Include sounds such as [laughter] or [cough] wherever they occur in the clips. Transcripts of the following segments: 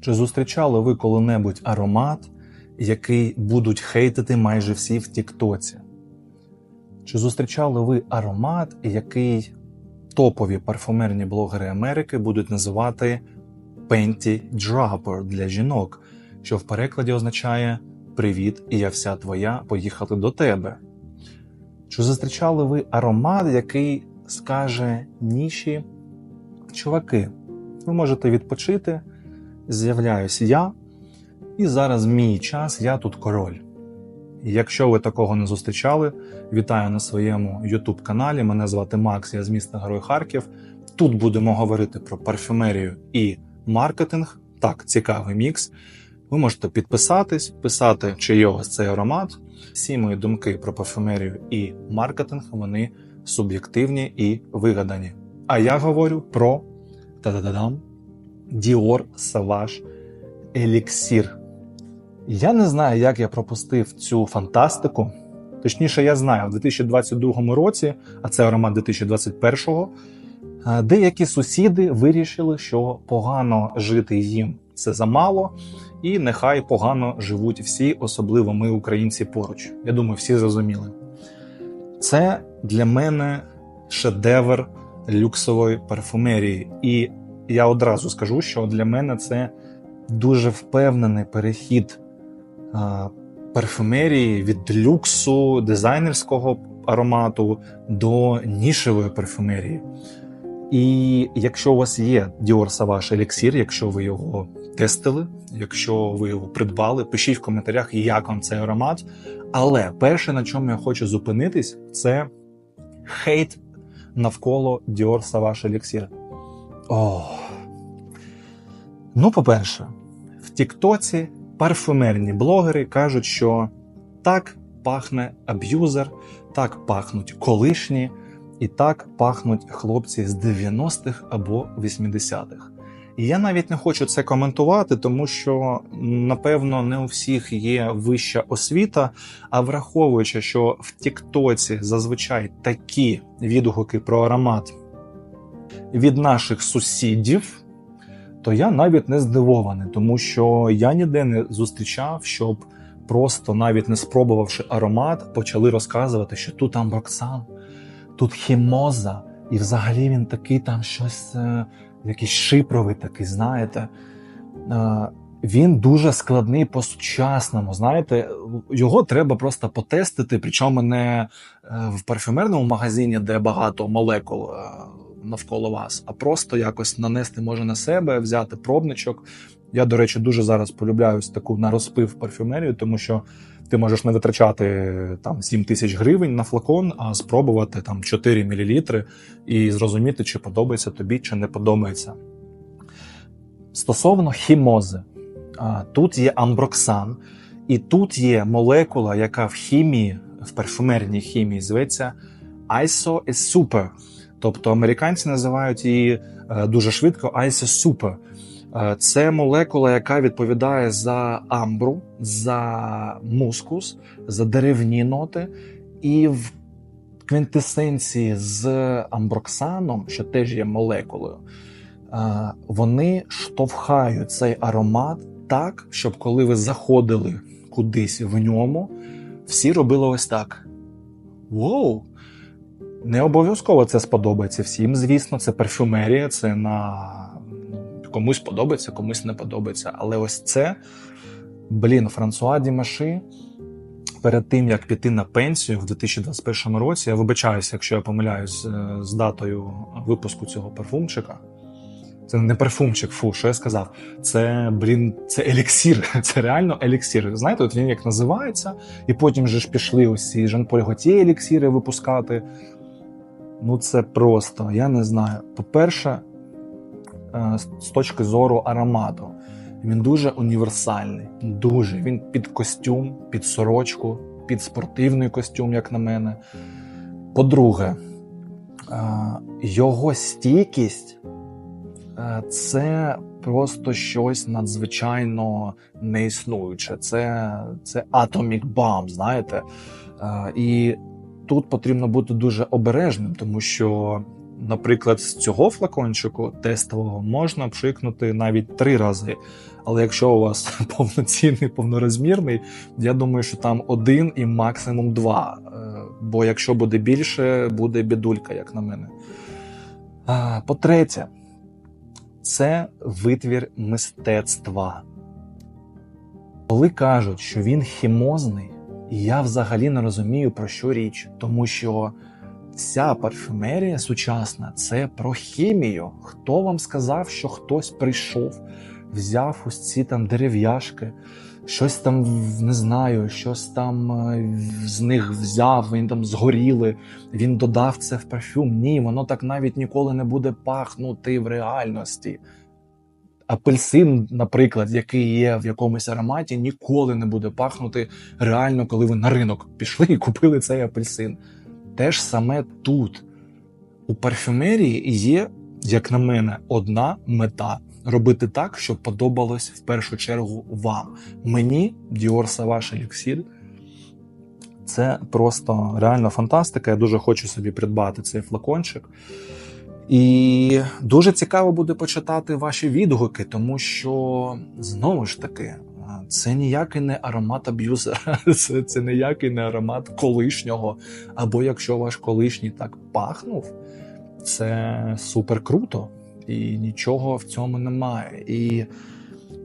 Чи зустрічали ви коли-небудь аромат, який будуть хейтити майже всі в Тіктоці? Чи зустрічали ви аромат, який топові парфумерні блогери Америки будуть називати Panty Dropper для жінок, що в перекладі означає Привіт, і я вся твоя, поїхати до тебе? Чи зустрічали ви аромат, який скаже ніші чуваки? Ви можете відпочити, з'являюсь я, і зараз мій час, я тут король. Якщо ви такого не зустрічали, вітаю на своєму YouTube каналі. Мене звати Макс, я з міста Герой Харків. Тут будемо говорити про парфюмерію і маркетинг. Так, цікавий мікс. Ви можете підписатись, писати, чи є у вас цей аромат. Всі мої думки про парфюмерію і маркетинг вони суб'єктивні і вигадані. А я говорю про та-да-да-дам Dior Sauvage Elixir. Я не знаю, як я пропустив цю фантастику. Точніше, я знаю, в 2022 році, а це аромат 2021-го, е, деякі сусіди вирішили, що погано жити їм це замало, і нехай погано живуть всі, особливо ми, українці, поруч. Я думаю, всі зрозуміли. Це для мене шедевр люксової парфумерії. І я одразу скажу, що для мене це дуже впевнений перехід а, парфумерії від люксу, дизайнерського аромату до нішевої парфумерії. І якщо у вас є Dior Sauvage Elixir, якщо ви його тестили, якщо ви його придбали, пишіть в коментарях, як вам цей аромат. Але перше, на чому я хочу зупинитись, це хейт навколо Dior Sauvage Elixir. О. Ну, по-перше, в Тіктоці парфюмерні блогери кажуть, що так пахне аб'юзер, так пахнуть колишні, і так пахнуть хлопці з 90-х або 80-х. І я навіть не хочу це коментувати, тому що напевно не у всіх є вища освіта. А враховуючи, що в Тіктоці зазвичай такі відгуки про аромат від наших сусідів, то я навіть не здивований, тому що я ніде не зустрічав, щоб просто навіть не спробувавши аромат, почали розказувати, що тут амброксан, тут хімоза, і взагалі він такий там щось, е, якийсь шипровий такий, знаєте. Е, Він дуже складний по-сучасному. Знаєте, його треба просто потестити, причому не е, в парфюмерному магазині, де багато молекул навколо вас, а просто якось нанести може на себе, взяти пробничок. Я, до речі, дуже зараз полюбляюсь таку на розпив парфюмерію, тому що ти можеш не витрачати там 7 тисяч гривень на флакон, а спробувати там 4 мл і зрозуміти, чи подобається тобі, чи не подобається. Стосовно хімози, тут є амброксан, і тут є молекула, яка в хімії, в парфюмерній хімії зветься ISO is super. Тобто американці називають її е, дуже швидко ISO super. Е, Це молекула, яка відповідає за амбру, за мускус, за деревні ноти, і в квінтесенції з амброксаном, що теж є молекулою, е, вони штовхають цей аромат так, щоб коли ви заходили кудись в ньому, всі робили ось так. Воу! Не обов'язково це сподобається всім, звісно, це парфюмерія, це на комусь подобається, комусь не подобається. Але ось це, блін, Франсуа Дімаші перед тим, як піти на пенсію в 2021 році, я вибачаюся, якщо я помиляюсь е, з датою випуску цього парфумчика. Це не парфумчик, фу, що я сказав. Це, блін, це еліксір. [laughs] Це реально еліксір. Знаєте, от він як називається, і потім же ж пішли ці Жан-Поль Готє еліксіри випускати. Ну, це просто, я не знаю. По-перше, е, з точки зору аромату, він дуже універсальний. Дуже. Він під костюм, під сорочку, під спортивний костюм, як на мене. По-друге, е, його стійкість е, це просто щось надзвичайно неіснуюче. Це, це Atomic Bomb, знаєте. І тут потрібно бути дуже обережним, тому що наприклад, з цього флакончику тестового можна пшикнути навіть три рази. Але якщо у вас [laughs] повноцінний, повнорозмірний, я думаю, що там один і максимум два. Е, Бо якщо буде більше, буде бідулька, як на мене. По-третє, це витвір мистецтва. Коли кажуть, що він хімозний, я взагалі не розумію, про що річ, тому що вся парфюмерія сучасна це про хімію. Хто вам сказав, що хтось прийшов, взяв ось ці там дерев'яшки, щось там не знаю, щось там е, з них взяв, він там згоріли, він додав це в парфюм. Ні, воно так навіть ніколи не буде пахнути в реальності. Апельсин, наприклад, який є в якомусь ароматі, ніколи не буде пахнути реально, коли ви на ринок пішли і купили цей апельсин. Те ж саме тут. У парфюмерії є, як на мене, одна мета робити так, щоб подобалось в першу чергу вам. Мені Dior Sauvage Elixir це просто реально фантастика. Я дуже хочу собі придбати цей флакончик. І дуже цікаво буде почитати ваші відгуки, тому що знову ж таки. Це ніякий не аромат аб'юзера, [laughs] це, це ніякий не аромат колишнього. Або якщо ваш колишній так пахнув, це супер круто, і нічого в цьому немає. І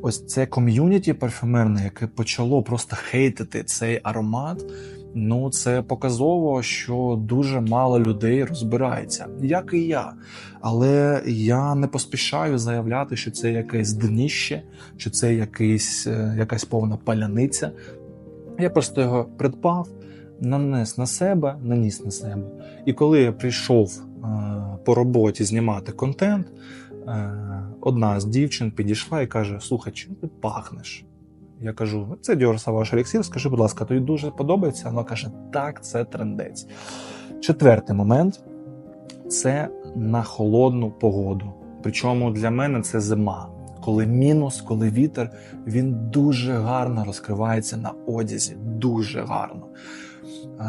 ось це ком'юніті парфюмерне, яке почало просто хейтити цей аромат. Ну, це показово, що дуже мало людей розбирається, як і я. Але я не поспішаю заявляти, що це якесь дніще, що це якийсь, е, якась повна паляниця. Я просто його придбав, нанес на себе, наніс на себе. І коли я прийшов е, по роботі знімати контент, е, одна з дівчин підійшла і каже: Слухай, чим ти пахнеш? Я кажу, це Dior Sauvage Elixir, скажи, будь ласка, тобі дуже подобається? Вона каже, так, це трендець. Четвертий момент це на холодну погоду. Причому для мене це зима. Коли мінус, коли вітер, він дуже гарно розкривається на одязі, дуже гарно.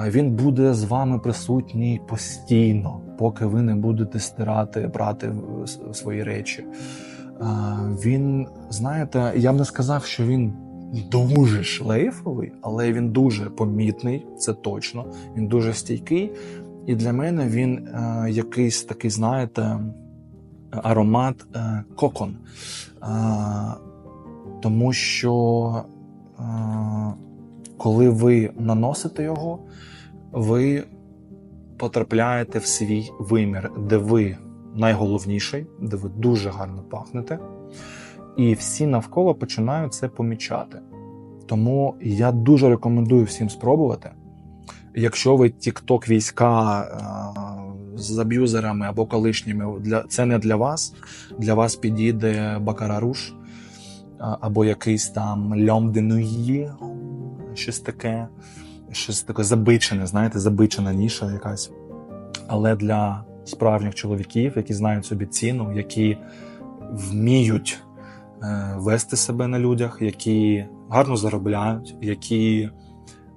Він буде з вами присутній постійно, поки ви не будете стирати, брати свої речі. Він, знаєте, я б не сказав, що він дуже шлейфовий, але він дуже помітний, це точно. Він дуже стійкий. І для мене він е, якийсь такий, знаєте, аромат е, кокон. Е, тому що е, коли ви наносите його, ви потрапляєте в свій вимір, де ви найголовніший, де ви дуже гарно пахнете. І всі навколо починають це помічати. Тому я дуже рекомендую всім спробувати. Якщо ви тікток війська е, з аб'юзерами або колишніми, для це не для вас. Для вас підійде Бакараруш або якийсь там Льом де щось таке, щось таке забичене, знаєте, забичена ніша якась. Але для справжніх чоловіків, які знають собі ціну, які вміють е, вести себе на людях, які гарно заробляють, які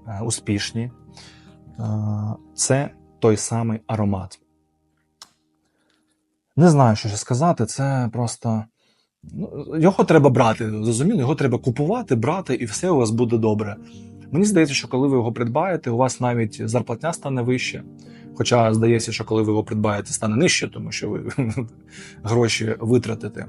е, успішні. Це той самий аромат. Не знаю, що ще сказати. Це просто. Ну, Його треба брати, зрозуміло, його треба купувати, брати, і все у вас буде добре. Мені здається, що коли ви його придбаєте, у вас навіть зарплатня стане вище. Хоча здається, що коли ви його придбаєте, стане нижче, тому що ви [laughs] гроші витратите.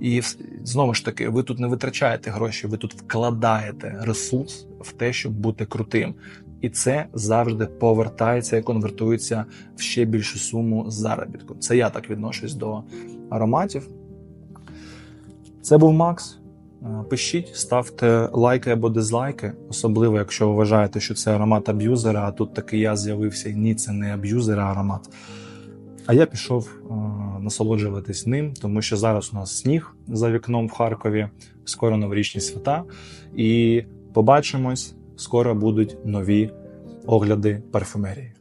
І знову ж таки, ви тут не витрачаєте гроші, ви тут вкладаєте ресурс в те, щоб бути крутим. І це завжди повертається і конвертується в ще більшу суму заробітку. Це я так відношусь до ароматів. Це був Макс. Е, пишіть, ставте лайки або дизлайки, особливо, якщо ви вважаєте, що це аромат аб'юзера, а тут таки я з'явився і ні, це не аб'юзер, аромат. А я пішов е насолоджуватись ним, тому що зараз у нас сніг за вікном в Харкові, скоро новорічні свята. І побачимось, скоро будуть нові огляди парфюмерії.